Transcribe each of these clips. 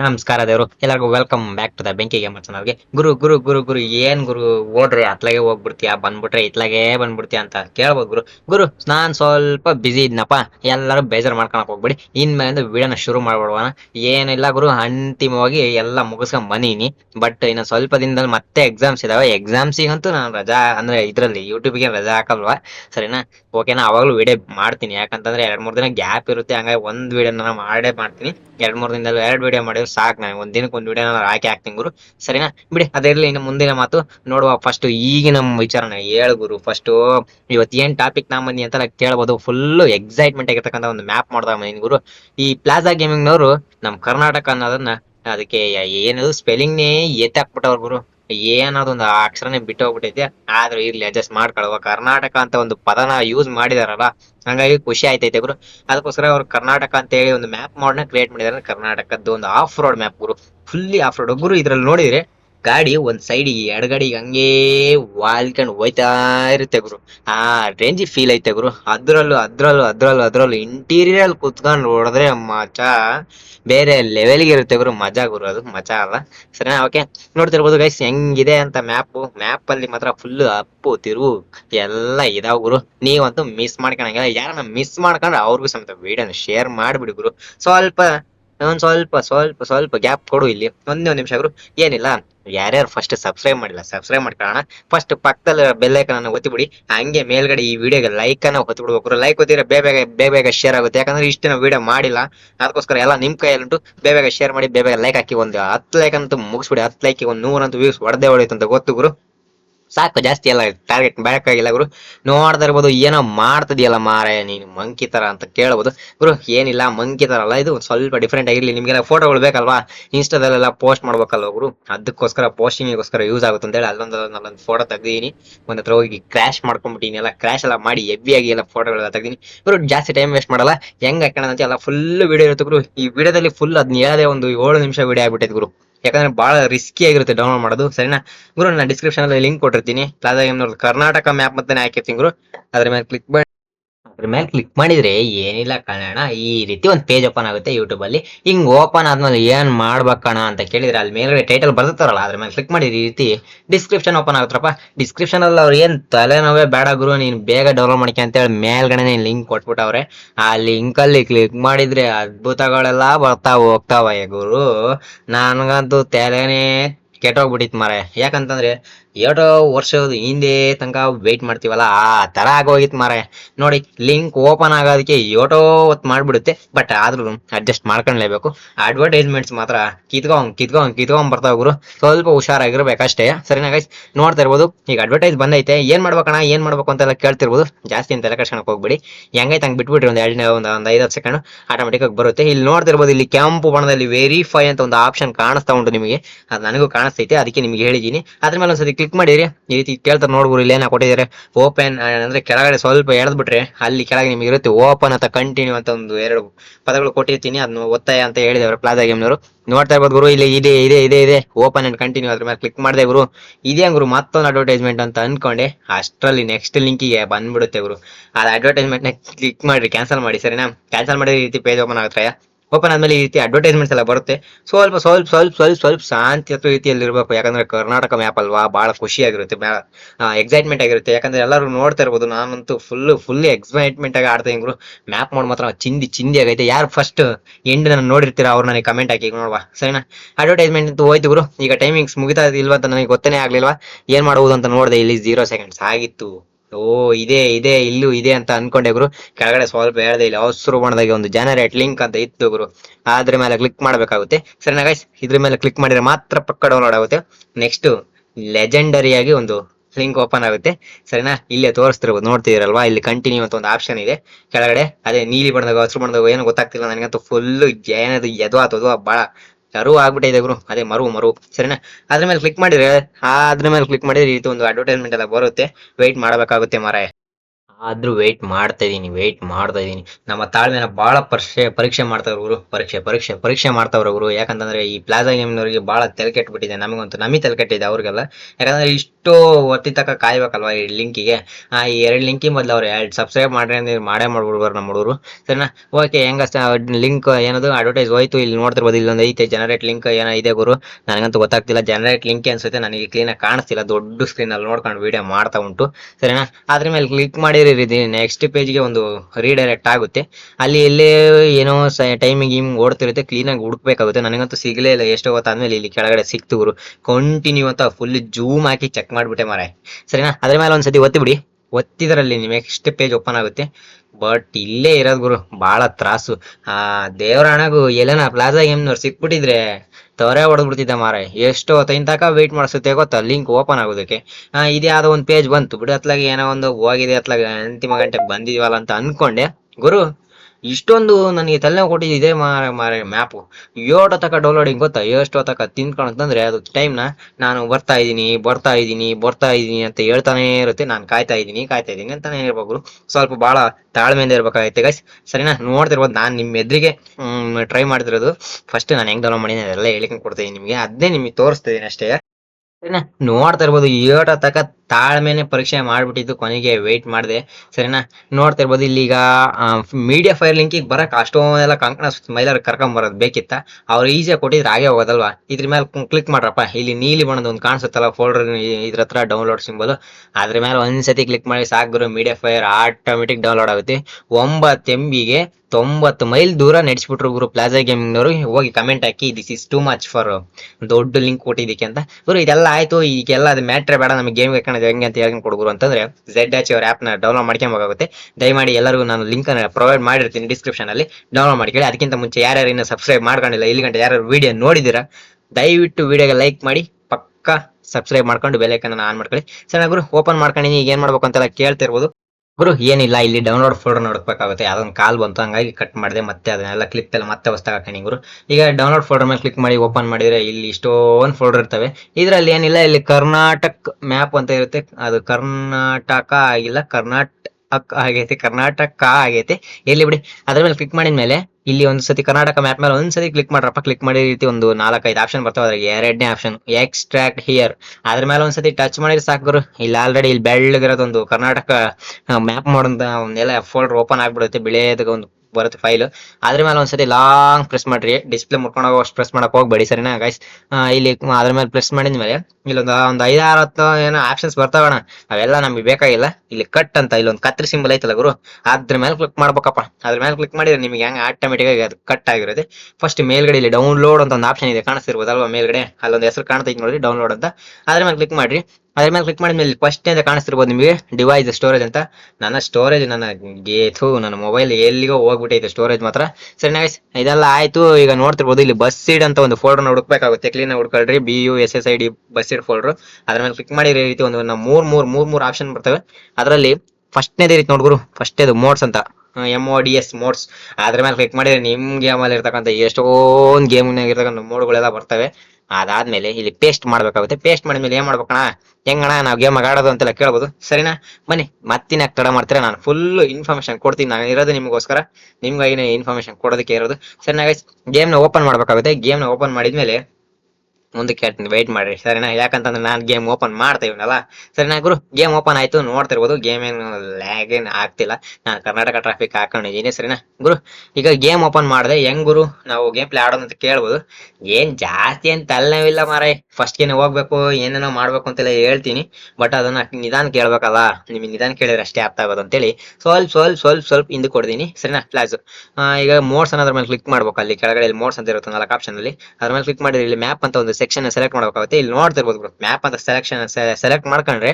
ನಮಸ್ಕಾರ ದೇವರು. ಎಲ್ಲರಿಗೂ welcome back to the Benki gamer ಚಾನಲ್ಗೆ ಗುರು ಗುರು ಗುರು ಗುರು, ಏನ್ ಗುರು, ಓಡ್ರಿ, ಅತ್ಲಾಗೆ ಹೋಗ್ಬಿಡ್ತೀಯ, ಬಂದ್ಬಿಟ್ರೆ ಇತ್ಲಾಗೆ ಬಂದ್ಬಿಡ್ತೀಯ ಅಂತ ಕೇಳ್ಬೋದು ಗುರು. ಗುರು, ನಾನ್ ಸ್ವಲ್ಪ ಬಿಜಿ ಇದ್ನಪ್ಪ. ಎಲ್ಲರೂ ಬೇಜಾರ್ ಮಾಡ್ಕೊಳಕ್ ಹೋಗ್ಬಿಡಿ. ಇನ್ಮೇಲಿಂದ ವಿಡಿಯೋನ ಶುರು ಮಾಡ್ಬಿಡುವನ ಏನಿಲ್ಲ ಗುರು, ಅಂತಿಮವಾಗಿ ಎಲ್ಲ ಮುಗಿಸ್ಕೊಂಡ್ ಬಂದೀನಿ. ಬಟ್ ಇನ್ನು ಸ್ವಲ್ಪ ದಿನದಲ್ಲಿ ಮತ್ತೆ ಎಕ್ಸಾಮ್ಸ್ ಇದಾವೆ. ಎಕ್ಸಾಮ್ಸಿಗಂತೂ ನಾನು ರಜಾ, ಅಂದ್ರೆ ಇದ್ರಲ್ಲಿ ಯೂಟ್ಯೂಬ್ಗೆ ರಜಾ ಹಾಕಲ್ವಾ? ಸರಿನಾ? ಓಕೆನಾ ಅವಾಗಲೂ ವಿಡಿಯೋ ಮಾಡ್ತೀನಿ. ಯಾಕಂತಂದ್ರೆ ಎರಡ್ ಮೂರ್ ದಿನ ಗ್ಯಾಪ್ ಇರುತ್ತೆ. ಹಂಗಾಗಿ ಒಂದ್ ವಿಡಿಯೋ ನಾನು ಮಾಡೇ ಮಾಡ್ತೀನಿ. ಎರಡ್ ಮೂರ್ ದಿನದಲ್ಲಿ ಎರಡ್ ವಿಡಿಯೋ ಮಾಡಿದ್ರೆ ಸಾಕು ನನಗೆ ಒಂದು ದಿನಕ್ಕೆ ಒಂದ್ ವಿಡಿಯೋ ಹಾಕಿ ಹಾಕ್ತೀನಿ ಗುರು. ಸರಿನಾ? ಬಿಡಿ, ಅದೇ ಇನ್ನು ಮುಂದಿನ ಮಾತು ನೋಡುವ. ಫಸ್ಟ್ ಈಗಿನ ವಿಚಾರನ ಹೇಳು ಗುರು. ಫಸ್ಟ್ ಇವತ್ತು ಏನು ಟಾಪಿಕ್ ನಾ ಬಂದಿ ಅಂತ ಕೇಳ್ಬೋದು. ಫುಲ್ ಎಕ್ಸೈಟ್ಮೆಂಟ್ ಆಗಿರ್ತಕ್ಕಂಥ ಒಂದು ಮ್ಯಾಪ್ ಮಾಡ್ದಾಗ ಬಂದಿನಿ ಗುರು. ಈ ಪ್ಲಾಜಾ ಗೇಮಿಂಗ್ ನವರು ನಮ್ ಕರ್ನಾಟಕ ಅನ್ನೋದನ್ನ ಅದಕ್ಕೆ ಏನದು ಸ್ಪೆಲ್ಲಿಂಗ್ನೇ ಎತ್ತಾಕ್ಬಿಟ್ಟವ್ರು ಗುರು. ಏನದೊಂದು ಅಕ್ಷರನೇ ಬಿಟ್ಟು ಹೋಗ್ಬಿಟ್ಟೈತೆ ಆದ್ರೂ ಇರ್ಲಿ ಅಡ್ಜಸ್ಟ್ ಮಾಡ್ಕೊಳುವ. ಕರ್ನಾಟಕ ಅಂತ ಒಂದು ಪದನ ಯೂಸ್ ಮಾಡಿದಾರಲ್ಲ, ಹಂಗಾಗಿ ಖುಷಿ ಆಯ್ತೈತೆ ಗುರು. ಅದಕ್ಕೋಸ್ಕರ ಅವ್ರು ಕರ್ನಾಟಕ ಅಂತ ಹೇಳಿ ಒಂದು ಮ್ಯಾಪ್ ಮಾಡ್ನ ಕ್ರಿಯೇಟ್ ಮಾಡಿದಾರೆ. ಕರ್ನಾಟಕದ್ದು ಒಂದು ಆಫ್ ರೋಡ್ ಮ್ಯಾಪ್ ಗುರು. ಫುಲ್ಲಿ ಆಫ್ ರೋಡ್ ಗುರು, ಇದ್ರಲ್ಲಿ ನೋಡಿದ್ರೆ ಗಾಡಿ ಒಂದ್ ಸೈಡ್ ಎಡಗಡಿಗೆ ಹಂಗೇ ವಾಲ್ಕೊಂಡು ಹೋಯ್ತಾ ಇರುತ್ತೆ ಗುರು. ಆ ರೇಂಜ್ ಫೀಲ್ ಐತೆ ಗುರು. ಅದ್ರಲ್ಲೂ ಅದ್ರಲ್ಲೂ ಅದ್ರಲ್ಲೂ ಅದ್ರಲ್ಲೂ ಇಂಟೀರಿಯರ್ ಕುತ್ಕೊಂಡು ಹೊಡೆದ್ರೆ ಮಜಾ. ಬೇರೆ ಲೆವೆಲ್ಗೆ ಇರುತ್ತೆ ಗುರು ಮಜಾ ಗುರು ಅದು. ಮಜಾ ಅಲ್ಲ. ಸರಿನಾ? ಓಕೆ ನೋಡ್ತಿರ್ಬೋದು ಗೈಸ್ ಹೆಂಗಿದೆ ಅಂತ ಮ್ಯಾಪ್ ಮ್ಯಾಪ್ ಅಲ್ಲಿ ಮಾತ್ರ ಫುಲ್ ಅಪ್ಪು ತಿರುವು ಎಲ್ಲ ಇದಾವ ಗುರು. ನೀವಂತೂ ಮಿಸ್ ಮಾಡ್ಕೊಂಡಂಗಿಲ್ಲ. ಯಾರನ್ನ ಮಿಸ್ ಮಾಡ್ಕೊಂಡ್ರೆ ಅವ್ರಿಗೂ ಸಮೇತ ವಿಡಿಯೋನ ಶೇರ್ ಮಾಡ್ಬಿಡಿ ಗುರು. ಸ್ವಲ್ಪ ಒಂದ್ ಸ್ವಲ್ಪ ಸ್ವಲ್ಪ ಸ್ವಲ್ಪ ಗ್ಯಾಪ್ ಕೊಡು ಇಲ್ಲಿ. ಒಂದೇ ಒಂದು ನಿಮಿಷ ಗುರು. ಏನಿಲ್ಲ, ಯಾರ್ಯಾರು ಫಸ್ಟ್ ಸಬ್ಸ್ಕ್ರೈಬ್ ಮಾಡಿಲ್ಲ ಸಬ್ಸ್ಕ್ರೈಬ್ ಮಾಡ್ಕೊಳ್ಳೋಣ. ಫಸ್ಟ್ ಪಕ್ಕದಲ್ಲಿ ಬೆಲ್ ಐಕನ್ ಅನ್ನು ಒತ್ತಿಬಿಡಿ. ಹಂಗೆ ಮೇಲ್ಗಡೆ ಈ ವಿಡಿಯೋಗೆ ಲೈಕ್ ಅನ್ನ ಬಿಡ್ಬೇಕು ಲೈಕ್ ಒತ್ತಿದ್ರೆ ಬೇ ಬೇಗ ಬೇಗ ಬೇಗ ಶೇರ್ ಆಗುತ್ತೆ. ಯಾಕಂದ್ರೆ ಇಷ್ಟು ವಿಡಿಯೋ ಮಾಡಿಲ್ಲ. ಅದಕ್ಕೋಸ್ಕರ ಎಲ್ಲ ನಿಮ್ ಕೈಯಲ್ಲಿಂಟು ಬೇಗ ಬೇಗ ಶೇರ್ ಮಾಡಿ, ಬೇಗ ಲೈಕ್ ಹಾಕಿ ಒಂದು ಹತ್ತು ಲೈಕ್ ಅಂತೂ ಮುಗಿಸ್ಬಿಡಿ. ಹತ್ತು ಲೈಕ್ ಒಂದು ನೂರಂತೂ ವ್ಯೂಸ್ ಹೊಡೆದೇ ಹೊಡೆಯುತ್ತಂತ ಗೊತ್ತು ಗುರು. ಸಾಕು ಜಾಸ್ತಿ ಎಲ್ಲ ಟಾರ್ಗೆಟ್ ಬೆಳಕಾಗಿಲ್ಲ ಗುರು. ನೋಡ್ತಾ ಇರ್ಬೋದು, ಏನೋ ಮಾಡ್ತದಿಯಲ್ಲ ಮಾರಾಯ ನೀನು ಮಂಕಿ ತರ ಅಂತ ಕೇಳ್ಬೋದು. ಗುರು, ಏನಿಲ್ಲ ಮಂಕಿ ತರ ಅಲ್ಲ, ಇದು ಸ್ವಲ್ಪ ಡಿಫ್ರೆಂಟ್ ಆಗಿರ್ಲಿ. ನಿಮ್ಗೆಲ್ಲ ಫೋಟೋಗಳು ಬೇಕಲ್ವಾ? ಇನ್ಸ್ಟಾದಲ್ಲೆಲ್ಲ ಪೋಸ್ಟ್ ಮಾಡ್ಬೇಕಲ್ವ ಗುರು? ಅದಕ್ಕೋಸ್ಕರ ಪೋಸ್ಟಿಂಗಿಗೋಸ್ಕರ ಯೂಸ್ ಆಗುತ್ತೆ ಅಂತ ಹೇಳಿ ಅಲ್ಲೊಂದು ಅಲ್ಲೊಂದು ಫೋಟೋ ತೆಗ್ದೀನಿ ಒಂದ್ ಹತ್ರ ಹೋಗಿ ಕ್ರಾಶ್ ಮಾಡ್ಕೊಂಡ್ಬಿಟ್ಟಿನಿ ಎಲ್ಲ. ಕ್ರಾಶ್ ಎಲ್ಲ ಮಾಡಿ ಹೆವಿ ಆಗಿ ಎಲ್ಲ ಫೋಟೋಗಳೆಲ್ಲ ತೆಗ್ದೀನಿ ಗುರು, ಜಾಸ್ತಿ ಟೈಮ್ ವೇಸ್ಟ್ ಮಾಡಲ್ಲ. ಹೆಂಗ್ ಹಾಕೋಣ ಅಂತ ಎಲ್ಲ ಫುಲ್ ವಿಡಿಯೋ ಇರುತ್ತೆ ಗುರು. ಈ ವಿಡಿಯೋದಲ್ಲಿ ಫುಲ್ ಅದ್ನ ಹೇಳದೆ ಒಂದು ಏಳು ನಿಮಿಷ ವಿಡಿಯೋ ಆಗ್ಬಿಟ್ಟೈತೆ ಗುರು. ಯಾಕಂದ್ರೆ ಬಹಳ ರಿಸ್ಕಿ ಆಗಿರುತ್ತೆ ಡೌನ್ಲೋಡ್ ಮಾಡೋದು. ಸರಿನಾ? ಗುರು, ನಾನು ಡಿಸ್ಕ್ರಿಪ್ಷನ್ ಅಲ್ಲಿ ಲಿಂಕ್ ಕೊಟ್ಟಿರ್ತೀನಿ. ಪ್ಲಾಜಾ ಕರ್ನಾಟಕ ಮ್ಯಾಪ್ ಮತ್ತೆ ಹಾಕಿರ್ತೀನಿ ಗುರು. ಅದ್ರ ಮೇಲೆ ಕ್ಲಿಕ್ ಮಾಡಿ. ಅದ್ರ ಮೇಲೆ ಕ್ಲಿಕ್ ಮಾಡಿದ್ರೆ ಏನಿಲ್ಲ ಕಣ ಈ ರೀತಿ ಒಂದು ಪೇಜ್ ಓಪನ್ ಆಗುತ್ತೆ ಯೂಟ್ಯೂಬ್ ಅಲ್ಲಿ. ಹಿಂಗ್ ಓಪನ್ ಆದ್ಮೇಲೆ ಏನ್ ಮಾಡ್ಬೇಕಣ ಅಂತ ಕೇಳಿದ್ರೆ ಅಲ್ಲಿ ಮೇಲ್ಗಡೆ ಟೈಟಲ್ ಬರ್ತಾರಲ್ಲ ಅದ್ರ ಮೇಲೆ ಕ್ಲಿಕ್ ಮಾಡಿ ಈ ರೀತಿ ಡಿಸ್ಕ್ರಿಪ್ಷನ್ ಓಪನ್ ಆಗುತ್ತಪ್ಪ. ಡಿಸ್ಕ್ರಿಪ್ಷನ್ ಅಲ್ಲಿ ಅವ್ರು ಏನ್ ತಲೆನೋವೇ ಬೇಡ ಗುರು, ನೀನ್ ಬೇಗ ಡೌನ್ಲೋಡ್ ಮಾಡ್ಕೆ ಅಂತ ಹೇಳಿ ಮೇಲ್ಗಡೆ ಲಿಂಕ್ ಕೊಟ್ಬಿಟ್ಟವ್ರೆ. ಆ ಲಿಂಕ್ ಅಲ್ಲಿ ಕ್ಲಿಕ್ ಮಾಡಿದ್ರೆ ಅದ್ಭುತಗಳೆಲ್ಲ ಬರ್ತಾವ ಹೋಗ್ತಾವ ಗುರು. ನನ್ಗಂತೂ ತಲೆನೇ ಕೆಟ್ಟೋಗ್ಬಿಟ್ಟಿತ್ತು ಮಾರೆ ಯಾಕಂತಂದ್ರೆ ಏಟೋ ವರ್ಷದ ಹಿಂದೆ ತನಕ ವೆಯ್ಟ್ ಮಾಡ್ತೀವಲ್ಲ, ಆ ತರ ಆಗೋಗಿತ್ತು ಮಾರೆ ನೋಡಿ ಲಿಂಕ್ ಓಪನ್ ಆಗೋದಕ್ಕೆ ಏಟೋ ಹೊತ್ತು ಮಾಡ್ಬಿಡುತ್ತೆ ಬಟ್ ಆದ್ರೂ ಅಡ್ಜಸ್ಟ್ ಮಾಡ್ಕೊಂಡ್ಲೇಬೇಕು ಅಡ್ವರ್ಟೈಸ್ಮೆಂಟ್ಸ್ ಮಾತ್ರ ಕಿತ್ಕೊಂಡ್ ಕಿತ್ಕೊಂಡ್ ಕಿತ್ಕೊಂಡ್ ಬರ್ತಾ ಗುರು. ಸ್ವಲ್ಪ ಹುಷಾರಾಗಿರ್ಬೇಕಷ್ಟೇ. ಸರಿನಾ ಗೈಸ್ ನೋಡ್ತಾ ಇರ್ಬೋದು. ಈಗ ಅಡ್ವರ್ಟೈಸ್ ಬಂದೈತೆ. ಏನ್ ಮಾಡ್ಬೇಕಣ್ಣ, ಏನ್ ಮಾಡ್ಬೇಕು ಅಂತೆಲ್ಲ ಕೇಳ್ತಿರ್ಬೋದು. ಜಾಸ್ತಿ ಅಂತ ತಲೆ ಹೋಗ್ಬಿಡಿ. ಹೆಂಗೈತೆ ಹಂಗ್ ಬಿಟ್ಬಿಟ್ರಿ ಒಂದ್ ಎರಡು ಒಂದು ಒಂದು ಐದು ಸೆಕೆಂಡ್ ಆಟೋಮೆಟಿಕ್ ಆಗಿ ಬರುತ್ತೆ. ಇಲ್ಲಿ ನೋಡ್ತಿರ್ಬೋದು ಇಲ್ಲಿ ಕೆಂಪು ಬಣ್ಣದಲ್ಲಿ ವೆರಿಫೈ ಅಂತ ಒಂದು ಆಪ್ಷನ್ ಕಾಣಿಸ್ತಾ ಉಂಟು ನಿಮಗೆ. ಅದು ನನಗೂ ಕಾಣಿಸ್ತೈತೆ, ಅದಕ್ಕೆ ನಿಮ್ಗೆ ಹೇಳಿದೀನಿ ಅದ್ರ ಮೇಲೆ ಒಂದ್ಸತಿ ಕ್ಲಿಕ್ ಮಾಡಿರಿ, ಈ ರೀತಿ ಕೇಳ್ತಾರೆ ನೋಡ್ಬೋದು ಇಲ್ಲಿ ಏನ ಕೊಟ್ಟಿದ್ದಾರೆ ಓಪನ್ ಅಂದ್ರೆ ಕೆಳಗಡೆ ಸ್ವಲ್ಪ ಎಳೆದ್ಬಿಟ್ರೆ, ಅಲ್ಲಿ ಕೆಳಗೆ ನಿಮಗೆ ಇರುತ್ತೆ ಓಪನ್ ಅಂತ ಕಂಟಿನ್ಯೂ ಅಂತ ಒಂದು ಎರಡು ಪದಗಳು ಕೊಟ್ಟಿರ್ತೀನಿ. ಅದನ್ನ ಒತ್ತಾಯ ಅಂತ ಹೇಳಿದವರು ಪ್ಲಾಜಾ ಗೇಮ್ನವರು ನೋಡ್ತಾ ಇರ್ಬೋದು ಗುರು, ಇಲ್ಲಿ ಇದೆ ಇದೆ ಇದೆ ಇದೆ. ಓಪನ್ ಅಂಡ್ ಕಂಟಿನ್ಯೂ ಅದ್ರ ಮೇಲೆ ಕ್ಲಿಕ್ ಮಾಡಿದೆ ಗುರು. ಇದೇ ಗುರು, ಮತ್ತೊಂದು ಅಡ್ವರ್ಟೈಸ್ಮೆಂಟ್ ಅಂತ ಅನ್ಕೊಂಡೆ. ಅಷ್ಟರಲ್ಲಿ ನೆಕ್ಸ್ಟ್ ಲಿಂಕಿಗೆ ಬಂದ್ಬಿಡುತ್ತೆ ಗುರು. ಆ ಅಡ್ವರ್ಟೈಸ್ಮೆಂಟ್ನ ಕ್ಲಿಕ್ ಮಾಡಿ ಕ್ಯಾನ್ಸಲ್ ಮಾಡಿ, ಸರಿನಾ? ಕ್ಯಾನ್ಸಲ್ ಮಾಡಿದ್ರೆ ಈ ರೀತಿ ಪೇಜ್ ಓಪನ್ ಆಗುತ್ತೆ? ಓಪನ್ ಆದ್ಮೇಲೆ ಈ ರೀತಿ ಅಡ್ವರ್ಟೈಸ್ಮೆಂಟ್ಸ್ ಎಲ್ಲ ಬರುತ್ತೆ. ಸ್ವಲ್ಪ ಸ್ವಲ್ಪ ಸ್ವಲ್ಪ ಸ್ವಲ್ಪ ಸ್ವಲ್ಪ ಶಾಂತಿ ರೀತಿಯಲ್ಲಿ ಇರಬೇಕು. ಯಾಕಂದ್ರೆ ಕರ್ನಾಟಕ ಮ್ಯಾಪ್ ಅಲ್ವಾ? ಬಹಳ ಖುಷಿಯಾಗಿರುತ್ತೆ. ಎಕ್ಸೈಟ್ಮೆಂಟ್ ಆಗಿರುತ್ತೆ. ಯಾಕಂದ್ರೆ ಎಲ್ಲರೂ ನೋಡ್ತಾ ಇರ್ಬೋದು. ನಾನಂತೂ ಫುಲ್ ಫುಲ್ ಎಕ್ಸೈಟ್ಮೆಂಟ್ ಆಗಿ ಆಡ್ತಾ ಇದ್ರು ಮ್ಯಾಪ್ ಮೋಡ್ ಮಾತ್ರ ಚಿಂದಿ ಚಿಂದಿ ಆಗೈತೆ ಯಾರು ಫಸ್ಟ್ ಎಂಡ್ ನಾನು ನೋಡಿರ್ತೀರಾ? ಅವ್ರು ನನಗೆ ಕಮೆಂಟ್ ಹಾಕಿ ನೋಡುವ. ಸರಿನಾ? ಅಡ್ವರ್ಟೈಸ್ಮೆಂಟ್ ಅಂತ ಹೋಯ್ತು ಗುರು. ಈಗ ಟೈಮಿಂಗ್ಸ್ ಮುಗಿತಾ ಇಲ್ವಾ ಅಂತ ನನಗೆ ಗೊತ್ತೇ ಆಗ್ಲಿಲ್ವಾ? ಏನ್ ಮಾಡುವುದು ಅಂತ ನೋಡಿದೆ ಇಲ್ಲಿ ಜೀರೋ ಸೆಕೆಂಡ್ಸ್ ಆಗಿತ್ತು. ಓ, ಇದೆ ಇದೆ, ಇಲ್ಲೂ ಇದೆ ಅಂತ ಅನ್ಕೊಂಡೆ ಗುರು. ಕೆಳಗಡೆ ಸ್ವಲ್ಪ ಹೇಳದೆ ಇಲ್ಲಿ ಹಸಿರು ಬಣ್ಣದಾಗೆ ಒಂದು ಜನರೇಟ್ ಲಿಂಕ್ ಅಂತ ಇತ್ತು ಗುರು. ಅದ್ರ ಮೇಲೆ ಕ್ಲಿಕ್ ಮಾಡ್ಬೇಕಾಗುತ್ತೆ. ಸರಿನಾ ಗೈಸ್ ಇದ್ರ ಮೇಲೆ ಕ್ಲಿಕ್ ಮಾಡಿದ್ರೆ ಮಾತ್ರ ಪಕ್ಕ ಡೌನ್ಲೋಡ್ ಆಗುತ್ತೆ. ನೆಕ್ಸ್ಟ್ ಲೆಜೆಂಡರಿಯಾಗಿ ಒಂದು ಲಿಂಕ್ ಓಪನ್ ಆಗುತ್ತೆ. ಸರಿನಾ? ಇಲ್ಲೇ ತೋರಿಸ್ತಿರ್ಬೋದು ನೋಡ್ತಿದಿರಲ್ವಾ ಇಲ್ಲಿ ಕಂಟಿನ್ಯೂ ಅಂತ ಒಂದು ಆಪ್ಷನ್ ಇದೆ. ಕೆಳಗಡೆ, ಅದೇ ನೀಲಿ ಬಣ್ಣದಾಗ ಹಸಿರು ಬಣ್ಣದಾಗ ಏನು ಗೊತ್ತಾಗ್ತಿಲ್ಲ ನನಗಂತೂ ಫುಲ್ ಏನದು ಎದು ಆತದು ಬಹಳ ಕರು ಆಗ್ಬಿಟ್ಟಿದೆ ಗುರು. ಅದೇ ಮರು ಮರು. ಸರಿನಾ? ಅದ್ರ ಮೇಲೆ ಕ್ಲಿಕ್ ಮಾಡಿದ್ರೆ ಅದ್ರ ಮೇಲೆ ಕ್ಲಿಕ್ ಮಾಡಿದ್ರೆ ಈ ರೀತಿ ಒಂದು ಅಡ್ವರ್ಟೈಸ್ಮೆಂಟ್ ಎಲ್ಲ ಬರುತ್ತೆ. ವೆಯ್ಟ್ ಮಾಡಬೇಕಾಗುತ್ತೆ ಮಾರಾಯ. ಆದ್ರೂ ವೆಯ್ಟ್ ಮಾಡ್ತಾ ಇದೀನಿ ವೆಯ್ಟ್ ಮಾಡ್ತಾ ಇದೀನಿ. ನಮ್ಮ ತಾಳ್ಮೆನ ಬಹಳ ಪರೀಕ್ಷೆ ಪರೀಕ್ಷೆ ಮಾಡ್ತಾವ್ರು ಗುರು, ಪರೀಕ್ಷೆ ಪರೀಕ್ಷೆ ಪರೀಕ್ಷೆ ಮಾಡ್ತಾವ್ರು ಗುರು. ಯಾಕಂತಂದ್ರೆ ಈ ಪ್ಲಾಜಾ ಗೇಮ್ನವರಿಗೆ ಬಹಳ ತಲೆ ಕೆಟ್ಬಿಟ್ಟಿದೆ ನಮಗಂತೂ ನಮಗೆ ತಲೆ ಕೆಟ್ಟಿದೆ ಅವ್ರಿಗೆಲ್ಲ. ಯಾಕಂದ್ರೆ ಇಷ್ಟು ಒತ್ತಿ ತಕ್ಕ ಕಾಯ್ಬೇಕಲ್ವಾ ಈ ಲಿಂಕಿಗೆ ಆ, ಈ ಎರಡು ಲಿಂಕಿ ಮೊದಲು ಅವ್ರು ಎರಡು ಸಬ್ಸ್ಕ್ರೈಬ್ ಮಾಡ್ರಿ ಅಂದ್ರೆ ಮಾಡೇ ಮಾಡ್ಬಿಡ್ಬಾರ ನಮ್ಮ ಹುಡುಗರು. ಸರಿನಾ? ಓಕೆ ಹೆಂಗ ಲಿಂಕ್ ಏನದು ಅಡ್ವರ್ಟೈಸ್ ಹೋಯ್ತು, ಇಲ್ಲಿ ನೋಡ್ತಿರ್ಬೋದು ಇಲ್ಲೊಂದು ಐತೆ ಜನರೇಟ್ ಲಿಂಕ್ ಏನೋ ಇದೆ ಗುರು. ನನಗಂತೂ ಗೊತ್ತಾಗ್ತಿಲ್ಲ ಜನರೇಟ್ ಲಿಂಕ್ ಅನ್ಸುತ್ತೆ, ನನಗೆ ಕ್ಲೀನಾಗಿ ಕಾಣಿಸ್ತಿಲ್ಲ, ದೊಡ್ಡ ಸ್ಕ್ರೀನ್ ಅಲ್ಲಿ ನೋಡ್ಕೊಂಡು ವಿಡಿಯೋ ಮಾಡ್ತಾ ಉಂಟು. ಸರಿನಾ? ಅದ್ರ ಮೇಲೆ ಕ್ಲಿಕ್ ಮಾಡಿರಿ ನೆಕ್ಸ್ಟ್ ಪೇಜ್ಗೆ ಒಂದು ರೀಡೈರೆಕ್ಟ್ ಆಗುತ್ತೆ. ಅಲ್ಲಿ ಇಲ್ಲಿ ಏನೋ ಟೈಮಿಂಗ್ ಹಿಂಗೆ ಓಡ್ತಿರುತ್ತೆ ಕ್ಲೀನಾಗಿ ಹುಡುಕ್ಬೇಕಾಗುತ್ತೆ. ನನಗಂತೂ ಸಿಗಲೇ ಇಲ್ಲ ಎಷ್ಟೋ ಹೊತ್ತಾದ್ಮೇಲೆ ಇಲ್ಲಿ ಕೆಳಗಡೆ ಸಿಕ್ತು ಗುರು ಕಂಟಿನ್ಯೂ ಅಂತ ಫುಲ್ ಜೂಮ್ ಹಾಕಿ ಚೆಕ್ ಮಾಡ್ಬಿಟ್ಟೆ ಮಾರೆ ಸರಿನಾ? ಅದ್ರ ಮೇಲೆ ಒಂದ್ಸತಿ ಒತ್ತಿ ಬಿಡಿ. ಒತ್ತಿದ್ರಲ್ಲಿ ನೆಕ್ಸ್ಟ್ ಪೇಜ್ ಓಪನ್ ಆಗುತ್ತೆ. ಬಟ್ ಇಲ್ಲೇ ಇರೋದು ಗುರು ಬಹಳ ತ್ರಾಸು. ಆ ದೇವ್ರ ಹಣಗು ಎಲ್ಲನ ಪ್ಲಾಜಾ ಗೇಮ್ನವ್ರು ಸಿಕ್ಬಿಟ್ಟಿದ್ರೆ ತೊರೆ ಹೊಡೆದ್ಬಿಡ್ತಿದ್ದೆ ಮಾರೆ ಎಷ್ಟು ಹೊತ್ತಿನ ತನಕ ವೇಟ್ ಮಾಡಿಸುತ್ತೆ ಗೊತ್ತಾ? ಲಿಂಕ್ ಓಪನ್ ಆಗೋದಕ್ಕೆ. ಆ ಇದೇ ಯಾವ್ದೋ ಒಂದು ಪೇಜ್ ಬಂತು. ಬಿಡು, ಅತ್ಲಾಗೆ ಏನೋ ಒಂದು ಹೋಗಿದೆ, ಅತ್ಲಾಗೆ ಅಂತಿಮ ಗಂಟೆಗೆ ಬಂದಿದ್ವಲ್ಲ ಅಂತ ಅನ್ಕೊಂಡೆ. ಗುರು ಇಷ್ಟೊಂದು ನನಗೆ ತಲೆ ಇದೇ ಮಾರ ಮ್ಯಾಪು. ಏಟು ತಕ ಡೌನ್ಲೋಡಿಂಗ್ ಗೊತ್ತಾ? ಎಷ್ಟು ತಕ ತಿನ್ಕೊಂತಂದ್ರೆ ಅದು ಟೈಮ್ನ ನಾನು ಬರ್ತಾ ಇದ್ದೀನಿ ಬರ್ತಾ ಇದ್ದೀನಿ ಬರ್ತಾ ಇದ್ದೀನಿ ಅಂತ ಹೇಳ್ತಾನೆ ಇರುತ್ತೆ. ನಾನು ಕಾಯ್ತಾ ಇದ್ದೀನಿ ಕಾಯ್ತಾ ಇದ್ದೀನಿ ಅಂತಾನೆ ಇರ್ಬೇಕು ಸ್ವಲ್ಪ ಭಾಳ ತಾಳ್ಮೆಯಿಂದ ಇರ್ಬೇಕಾಗೈತೆ ಗೈಸ್ ಸರಿನಾ? ನೋಡ್ತಿರ್ಬೋದು ನಾನು ನಿಮ್ಮ ಎದುರಿಗೆ ಟ್ರೈ ಮಾಡ್ತಿರೋದು. ಫಸ್ಟ್ ನಾನು ಹೆಂಗ್ ಡೌನ್ಲೋಡ್ ಮಾಡಿದ್ದೀನಿ ಅದೆಲ್ಲ ಹೇಳಿಕೊಂಡು ಕೊಡ್ತೀನಿ ನಿಮಗೆ. ಅದನ್ನೇ ನಿಮಗೆ ತೋರಿಸ್ತಾ ಇದೀನಿ ಅಷ್ಟೇ. ಸರಿನಾ? ನೋಡ್ತಾ ಇರ್ಬೋದು ಏಟ ತಕ ತಾಳ್ಮೆನೆ ಪರೀಕ್ಷೆ ಮಾಡ್ಬಿಟ್ಟಿದ್ದು ಕೊನೆಗೆ ವೆಯ್ಟ್ ಮಾಡಿದೆ. ಸರಿನಾ? ನೋಡ್ತಾ ಇರ್ಬೋದು ಇಲ್ಲಿ ಈಗ ಮೀಡಿಯಾ ಫೈರ್ ಲಿಂಕಿಗೆ ಬರಕ್ ಅಷ್ಟೊಂದೆಲ್ಲ ಕಂಕಣ ಮೈಲಾರ ಕರ್ಕೊಂಡ್ ಬರೋದು ಬೇಕಿತ್ತ? ಅವ್ರು ಈಸಿಯಾಗಿ ಕೊಟ್ಟಿದ್ರೆ ಹಾಗೆ ಹೋಗೋದಲ್ವಾ? ಇದ್ರ ಮೇಲೆ ಕ್ಲಿಕ್ ಮಾಡ್ರಪ್ಪ. ಇಲ್ಲಿ ನೀಲಿ ಬಣ್ಣದ ಒಂದು ಕಾಣಿಸುತ್ತಲ್ಲ ಫೋಲ್ಡರ್ ಇದ್ರ ಹತ್ರ ಡೌನ್ಲೋಡ್ ಸಿಂಬಲ್ ಅದ್ರ ಮೇಲೆ ಒಂದ್ಸತಿ ಕ್ಲಿಕ್ ಮಾಡಿ ಸಾಕು ಮೀಡಿಯಾ ಫೈರ್ ಆಟೋಮೆಟಿಕ್ ಡೌನ್ಲೋಡ್ ಆಗುತ್ತೆ. ಒಂಬತ್ತು ಎಂ ಬಿಗೆ ತೊಂಬತ್ತು ಮೈಲ್ ದೂರ ನಡೆಸ್ಬಿಟ್ರು ಗುರು ಪ್ಲಾಜಾ ಗೇಮಿಂಗ್ನವರು ಹೋಗಿ comment hockey this is too much for ದೊಡ್ಡ ಲಿಂಕ್ ಕೊಟ್ಟಿದ್ದಕ್ಕೆ ಅಂತ. ಗುರು, ಇದೆಲ್ಲ ಆಯ್ತು. ಈಗೆಲ್ಲ ಅದು ಮ್ಯಾಟ್ರೆ ಬೇಡ. ನಮಗೆ ಗೇಮ್ ಹಾಕೋದು ಹೆಂಗೆ ಅಂತ ಹೇಳ್ಕೊಂಡು ಕೊಡುಗರು ಅಂತಂದ್ರೆ ಝೆಡ್ ಎಚ್ ಅವ್ರ ಆ್ಯಪ್ನ ಡೌನ್ಲೋಡ್ ಮಾಡ್ಕೊಬೇಕಾಗುತ್ತೆ ದಯಮಾಡಿ ಎಲ್ಲರಿಗೂ ನಾನು ಲಿಂಕ್ ಅನ್ನ ಪ್ರೊವೈಡ್ ಮಾಡಿರ್ತೀನಿ ಡಿಸ್ಕ್ರಿಪ್ಷನ್ ಅಲ್ಲಿ. ಡೌನ್ಲೋಡ್ ಮಾಡ್ಕೊಳ್ಳಿ ಅದಕ್ಕಿಂತ ಮುಂಚೆ ಯಾರ್ಯಾರು ಇನ್ನೂ ಸಬ್ಸ್ಕ್ರೈಬ್ ಮಾಡ್ಕೊಂಡಿಲ್ಲ, ಇಲ್ಲಿ ಗಂಟೆ ಯಾರು ವಿಡಿಯೋ ನೋಡಿದ್ದೀರಾ, ದಯವಿಟ್ಟು ವೀಡಿಯೋಗೆ ಲೈಕ್ ಮಾಡಿ, ಪಕ್ಕಾ ಸಬ್ಸ್ಕ್ರೈಬ್ ಮಾಡ್ಕೊಂಡು ಬೆಲೈಕನ್ನ ಆನ್ ಮಾಡ್ಕೊಳ್ಳಿ. ಸರ್ ಗುರು? ಓಪನ್ ಮಾಡ್ಕೊಂಡಿನಿ. ಈಗ ಏನ್ ಮಾಡ್ಬೇಕು ಅಂತೆಲ್ಲ ಕೇಳ್ತಿರ್ಬೋದು. ಗುರು ಏನಿಲ್ಲ, ಇಲ್ಲಿ ಡೌನ್ಲೋಡ್ ಫೋಲ್ಡರ್ ನೋಡ್ಬೇಕಾಗುತ್ತೆ. ಅದೊಂದು ಕಾಲ್ ಬಂತು, ಹಂಗಾಗಿ ಕಟ್ ಮಾಡಿದೆ, ಮತ್ತೆ ಅದನ್ನೆಲ್ಲ ಕ್ಲಿಕ್ ಎಲ್ಲ ಮತ್ತೆ ಹೊಸ್ತಾಗ ಗುರು ಈಗ ಡೌನ್ಲೋಡ್ ಫೋಲ್ಡರ್ ಮೇಲೆ ಕ್ಲಿಕ್ ಮಾಡಿ ಓಪನ್ ಮಾಡಿದ್ರೆ ಇಲ್ಲಿ ಇಷ್ಟೊಂದು ಫೋಲ್ಡರ್ ಇರ್ತವೆ. ಇದರಲ್ಲಿ ಏನಿಲ್ಲ, ಇಲ್ಲಿ ಕರ್ನಾಟಕ ಮ್ಯಾಪ್ ಅಂತ ಇರುತ್ತೆ. ಅದು ಕರ್ನಾಟಕ ಆಗಿಲ್ಲ ಕರ್ನಾಟಕ ಆಗೈತೆ, ಕರ್ನಾಟಕ ಆಗೈತೆ. ಎಲ್ಲಿ ಬಿಡಿ, ಅದ್ರ ಮೇಲೆ ಕ್ಲಿಕ್ ಮಾಡಿದ ಮೇಲೆ ಇಲ್ಲಿ ಒಂದು ಕರ್ನಾಟಕ ಮ್ಯಾಪ್ ಮೇಲೆ ಒಂದ್ಸತಿ ಕ್ಲಿಕ್ ಮಾಡ್ರಪ್ಪ ಕ್ಲಿಕ್ ಮಾಡಿ ರೀತಿ ಒಂದು ನಾಲ್ಕೈದು ಆಪ್ಷನ್ ಬರ್ತಾವ ಅದ್ರಾಗ. ಎರಡನೇ ಆಪ್ಷನ್ ಎಕ್ಸ್ಟ್ರಾಕ್ಟ್ ಹಿಯರ್ ಅದ್ರ ಮೇಲೆ ಒಂದ್ಸತಿ ಟಚ್ ಮಾಡಿದ್ರೆ ಸಾಕು ಇಲ್ಲಿ ಆಲ್ರೆಡಿ ಇಲ್ಲಿ ಬೆಳ್ಳಗಿರೋದೊಂದು ಕರ್ನಾಟಕ ಮ್ಯಾಪ್ ಮಾಡೋದ ಒಂದೆಲ್ಲ ಫೋಲ್ಡರ್ ಓಪನ್ ಆಗ್ಬಿಡುತ್ತೆ ಬಿಳಿಯದಾಗ ಒಂದು ಬರುತ್ತೆ ಫೈಲ್ ಅದ್ರ ಮೇಲೆ ಒಂದ್ಸತಿ ಲಾಂಗ್ ಪ್ರೆಸ್ ಮಾಡ್ರಿ. ಡಿಸ್ಪ್ಲೇ ಮುಟ್ಕೊಂಡು ಅಷ್ಟು ಪ್ರೆಸ್ ಮಾಡಕ್ ಹೋಗ್ಬೇಡಿ ಸರಿನಾ ಗೈಸ್ ಇಲ್ಲಿ ಅದ್ರ ಮೇಲೆ ಪ್ರೆಸ್ ಮಾಡಿದ ಮೇಲೆ ಇಲ್ಲೊಂದು, ಒಂದು ಐದಾರು ಹತ್ತು ಏನೋ ಆಪ್ಷನ್ಸ್ ಬರ್ತಾವಣ ಅವೆಲ್ಲ ನಮಗೆ ಬೇಕಾಗಿಲ್ಲ. ಇಲ್ಲಿ ಕಟ್ ಅಂತ, ಇಲ್ಲೊಂದು ಕತ್ರಿ ಸಿಂಬಲ್ ಐತಲ್ಲ ಗುರು? ಅದ್ರ ಮೇಲೆ ಕ್ಲಿಕ್ ಮಾಡ್ಬೇಕಪ್ಪ. ಅದ್ರ ಮೇಲೆ ಕ್ಲಿಕ್ ಮಾಡಿದ್ರೆ ನಿಮಗೆ ಹೆಂಗೆ ಆಟೋಮೆಟಿಕ್ ಆಗಿ ಅದು ಕಟ್ ಆಗಿರುತ್ತೆ. ಫಸ್ಟ್ ಮೇಲ್ಗಡೆ ಇಲ್ಲಿ ಡೌನ್ಲೋಡ್ ಅಂತ ಒಂದು ಆಪ್ಷನ್ ಇದೆ. ಕಾಣಿಸ್ತಿರ್ಬೋದಲ್ವಾ ಮೇಲ್ಗಡೆ? ಅಲ್ಲೊಂದು ಹೆಸರು ಕಾಣ್ತೈತೆ ನೋಡಿ ಡೌನ್ಲೋಡ್ ಅಂತ. ಅದ್ರ ಮೇಲೆ ಕ್ಲಿಕ್ ಮಾಡ್ರಿ. ಅದ್ರ ಮೇಲೆ ಕ್ಲಿಕ್ ಮಾಡಿದ್ಮೇಲೆ ಫಸ್ಟ್ ಅಂತ ಕಾಣಿಸ್ತಿರ್ಬೋದು ನಿಮಗೆ. ಡಿವೈಸ್ ಸ್ಟೋರೇಜ್ ಅಂತ. ನನ್ನ ಸ್ಟೋರೇಜ್ ನನ್ನ ಗೇತು ನನ್ನ ಮೊಬೈಲ್ ಎಲ್ಲಿಗೋ ಹೋಗ್ಬಿಟ್ಟೈತೆ ಸ್ಟೋರೇಜ್ ಮಾತ್ರ. ಸರಿ ನೈಸ್ ಇದೆಲ್ಲ ಆಯ್ತು. ಈಗ ನೋಡ್ತಿರ್ಬೋದು ಇಲ್ಲಿ ಬಸ್ ಸೀಡ್ ಅಂತ ಒಂದು ಫೋಲ್ಡರ್ನ ಹುಡುಕಬೇಕಾಗುತ್ತೆ. Clean ಹುಡ್ಕೊಳ್ರಿ. B U S S I D bus seed folder ಅದ್ರ ಮೇಲೆ ಕ್ಲಿಕ್ ಮಾಡಿರೋ ರೀತಿ ಒಂದು ನಮ್ಮ ಮೂರ್ ಮೂರ್ ಮೂರ್ ಮೂರ್ ಆಪ್ಷನ್ ಬರ್ತವೆ. ಅದರಲ್ಲಿ ಫಸ್ಟ್ನೇದೇ ರೀತಿ ನೋಡ್ಗುರು ಫಸ್ಟೇದು ಮೋಡ್ಸ್ ಅಂತ. M O D S mods ಅದ್ರ ಮೇಲೆ ಕ್ಲಿಕ್ ಮಾಡಿದ್ರೆ ನಿಮ್ ಗೇಮಲ್ಲಿ ಇರ್ತಕ್ಕಂಥ ಎಷ್ಟೊಂದು ಗೇಮ್ನಾಗ ಇರ್ತಕ್ಕಂಥ ಮೋಡ್ಗಳೆಲ್ಲ ಬರ್ತವೆ. ಅದಾದ್ಮೇಲೆ ಇಲ್ಲಿ ಪೇಸ್ಟ್ ಮಾಡ್ಬೇಕಾಗುತ್ತೆ. ಪೇಸ್ಟ್ ಮಾಡಿದ್ಮೇಲೆ ಏನ್ ಮಾಡ್ಬೇಕಣ್ಣ ಹೆಂಗಣ್ಣ, ನಾವು ಗೇಮ್ ಆಡೋದು ಅಂತೆಲ್ಲ ಕೇಳ್ಬೋದು. ಸರಿನಾ? ಬನ್ನಿ ಮತ್ತಿನ ತಡ ಮಾಡ್ತೀರಾ? ನಾನು ಫುಲ್ ಇನ್ಫಾರ್ಮೇಶನ್ ಕೊಡ್ತೀನಿ. ನಾನು ಇರೋದು ನಿಮಗೋಸ್ಕರ. ನಿಮ್ಗಾಗಿನೇ ಇನ್ಫಾರ್ಮೇಶನ್ ಕೊಡೋದಕ್ಕೆ ಇರೋದು. ಸರಿನಾ ಗೈಸ್ ಗೇಮ್ನ ಓಪನ್ ಮಾಡ್ಬೇಕಾಗುತ್ತೆ. ಗೇಮ್ನ ಓಪನ್ ಮಾಡಿದ್ಮೇಲೆ ಮುಂದಕ್ಕೆ ಹೇಳ್ತೀನಿ ವೆಯ್ಟ್ ಮಾಡ್ರಿ. ಸರಿನಾ? ಯಾಕಂತಂದ್ರೆ ನಾನು ಗೇಮ್ ಓಪನ್ ಮಾಡ್ತಾ ಇವನಲ್ಲ. ಸರಿನಾ ಗುರು? ಗೇಮ್ ಓಪನ್ ಆಯ್ತು, ನೋಡ್ತಿರ್ಬೋದು. ಗೇಮ್ ಏನು ಲ್ಯಾಗ್ ಏನು ಆಗ್ತಿಲ್ಲ. ನಾನು ಕರ್ನಾಟಕ ಟ್ರಾಫಿಕ್ ಹಾಕೊಂಡಿದ್ದೀನಿ, ಸರಿನಾ? ಗುರು, ಈಗ ಗೇಮ್ ಓಪನ್ ಮಾಡಿದೆ, ಹೆಂಗ್ ಗುರು? ನಾವು ಗೇಮ್ ಪ್ಲೇ ಆಡೋದು ಅಂತ ಕೇಳ್ಬೋದು. ಏನ್ ಜಾಸ್ತಿ ಏನು ತಲೆನೋವಿಲ್ಲ ಮಾರಾಯ್. ಫಸ್ಟ್ಗೆ ಹೋಗ್ಬೇಕು, ಏನೇನೋ ಮಾಡ್ಬೇಕು ಅಂತೆಲ್ಲ ಹೇಳ್ತೀನಿ. ಬಟ್ ಅದನ್ನ ನಿಧಾನ ಕೇಳ್ಬೇಕಲ್ಲ? ನಿಮಗೆ ನಿಧಾನ ಕೇಳಿದ್ರೆ ಅಷ್ಟೇ ಅರ್ಥ ಆಗೋದು ಅಂತೇಳಿ. ಸ್ವಲ್ಪ ಸ್ವಲ್ಪ ಸ್ವಲ್ಪ ಸ್ವಲ್ಪ ಹಿಂದಕ್ಕೆ ಕೊಡ್ತೀನಿ. ಸರಿನಾ? ಪ್ಲಾಸ್ ಈಗ ಮೋಡ್ಸ್ ಅನ್ನೋದ್ರ ಮೇಲೆ ಕ್ಲಿಕ್ ಮಾಡ್ಬೇಕು ಅಲ್ಲಿ. ಕೆಳಗಡೆ ಇಲ್ಲಿ ಮೋಡ್ಸ್ ಅಂತ ಇರುತ್ತೆ ನಾಲ್ಕು ಆಪ್ಷನ್ ಅಲ್ಲಿ. ಅದ್ರ ಮೇಲೆ ಕ್ಲಿಕ್ ಮಾಡಿದ್ರೆ ಇಲ್ಲಿ ಮ್ಯಾಪ್ ಅಂತ ಒಂದು ಸೆಕ್ಷನ್ ಸೆಲೆಕ್ಟ್ ಮಾಡಬೇಕಾಗುತ್ತೆ. ಇಲ್ಲಿ ನೋಡ್ತಿರ್ಬೋದು ಮ್ಯಾಪ್ ಅಂತ ಸೆಲೆಕ್ಷನ್ ಸೆಲೆಕ್ಟ್ ಮಾಡ್ಕೊಂಡ್ರೆ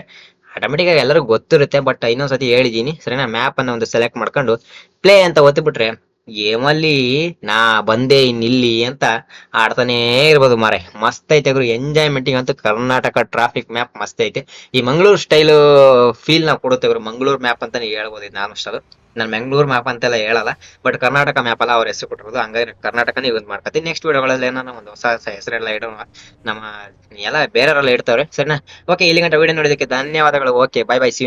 ಆಟೋಮೆಟಿಕ್ ಆಗಿ ಎಲ್ಲರಿಗೂ ಗೊತ್ತಿರುತ್ತೆ ಬಟ್ ಇನ್ನೊಂದ್ಸತಿ ಹೇಳಿದೀನಿ. ಸರಿನಾ? ಮ್ಯಾಪ್ ಅನ್ನ ಒಂದು ಸೆಲೆಕ್ಟ್ ಮಾಡ್ಕೊಂಡು ಪ್ಲೇ ಅಂತ ಒತ್ತಿಬಿಟ್ರೆ ಗೇಮಲ್ಲಿ ನಾ ಬಂದೆ ಇನ್ನಿಲ್ಲಿ ಅಂತ ಆಡ್ತಾನೇ ಇರ್ಬೋದು ಮಾರೆ ಮಸ್ತ್ ಐತೆ ಗುರು ಎಂಜಾಯ್ಮೆಂಟಿಗೆ ಅಂತೂ ಕರ್ನಾಟಕ ಟ್ರಾಫಿಕ್ ಮ್ಯಾಪ್ ಮಸ್ತ್ ಐತೆ. ಈ ಮಂಗಳೂರು ಸ್ಟೈಲ್ ಫೀಲ್ ನಾವು ಕೊಡುತ್ತೆ ಗುರು, ಮಂಗಳೂರು ಮ್ಯಾಪ್ ಅಂತಾನೆ ಹೇಳ್ಬೋದು ನಾನು ಅದು. ನಾನು ಬೆಂಗಳೂರು ಮ್ಯಾಪ್ ಅಂತೆಲ್ಲ ಹೇಳಲ್ಲ ಬಟ್ ಕರ್ನಾಟಕ ಮ್ಯಾಪ್ ಅಲ್ಲ ಅವ್ರ ಹೆಸರು ಕೊಟ್ಟಿರೋದು, ಹಂಗಾಗಿ ಕರ್ನಾಟಕನೇ ಯೂಸ್ ಮಾಡ್ಕೊತೀನಿ ನೆಕ್ಸ್ಟ್ ವಿಡಿಯೋಗಳಲ್ಲಿ ಏನೋ ಒಂದು ಹೊಸ ಹೊಸ ಹೆಸರೆಲ್ಲ ಇಡೋಣ. ನಮ್ಮ ಎಲ್ಲ ಬೇರೆಯವರೆಲ್ಲ ಇಡ್ತಾವ್ರೆ, ಸರಿನಾ? ಓಕೆ ಇಲ್ಲಿ ಗಂಟೆ ವಿಡಿಯೋ ನೋಡೋದಕ್ಕೆ ಧನ್ಯವಾದಗಳು. Okay bye bye C